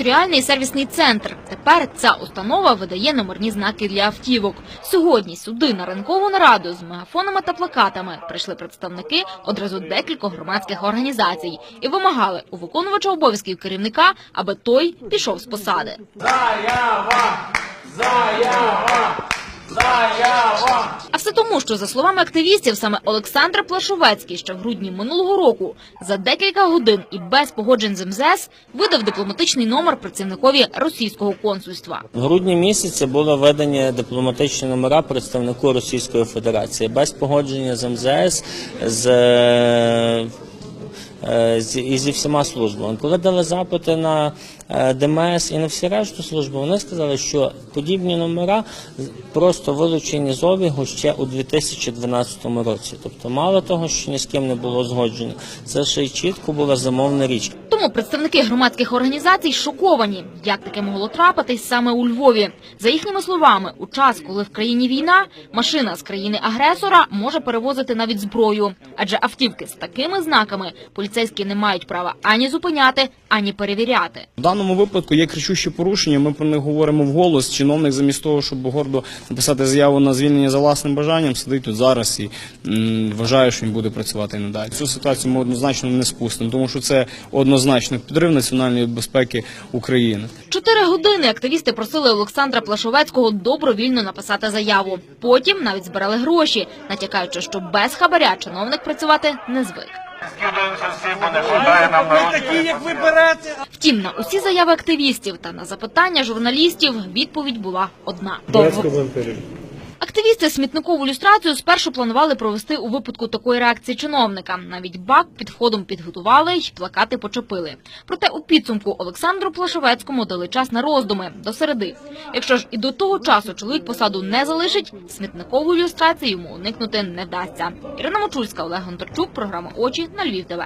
територіальний сервісний центр. Тепер ця установа видає номерні знаки для автівок. Сьогодні сюди на ранкову нараду з мегафонами та плакатами прийшли представники одразу декількох громадських організацій і вимагали у виконувача обов'язків керівника, аби той пішов з посади. А все тому, що за словами активістів, саме Олександр Плашовецький ще в грудні минулого року за декілька годин і без погоджень з МЗС видав дипломатичний номер працівникові російського консульства. В грудні місяці було введені дипломатичні номера представнику Російської Федерації без погодження з МЗС з. е, е, І зі всіма службами. Коли дали запити на ДМС і на всі решту служби, вони сказали, що подібні номера просто вилучені з обігу ще у 2012 році. Тобто, мало того, що ні з ким не було згоджено, це ще й чітко була замовна річ. Тому представники громадських організацій шоковані, як таке могло трапитись саме у Львові. За їхніми словами, у час, коли в країні війна, машина з країни-агресора може перевозити навіть зброю, адже автівки з такими знаками поліцейські не мають права ані зупиняти, ані перевіряти. Даному випадку є кричущі порушення. Ми про них говоримо вголос. Чиновник замість того, щоб гордо написати заяву на звільнення за власним бажанням, сидить тут зараз і вважає, що він буде працювати і надалі. Цю ситуацію ми однозначно не спустимо, тому що це однозначно підрив національної безпеки України. Чотири години активісти просили Олександра Плашовецького добровільно написати заяву. Потім навіть збирали гроші, натякаючи, що без хабаря чиновник працювати не звик. Втім, на усі заяви активістів та на запитання журналістів відповідь була одна. Активісти смітникову люстрацію спершу планували провести у випадку такої реакції чиновника. Навіть бак під входом підготували й плакати почепили. Проте у підсумку Олександру Плашовецькому дали час на роздуми до середи. Якщо ж і до того часу чоловік посаду не залишить, смітникової люстрації йому уникнути не вдасться. Ірина Мочульська, Олег Гонтарчук, програма Очі на Львів ТВ.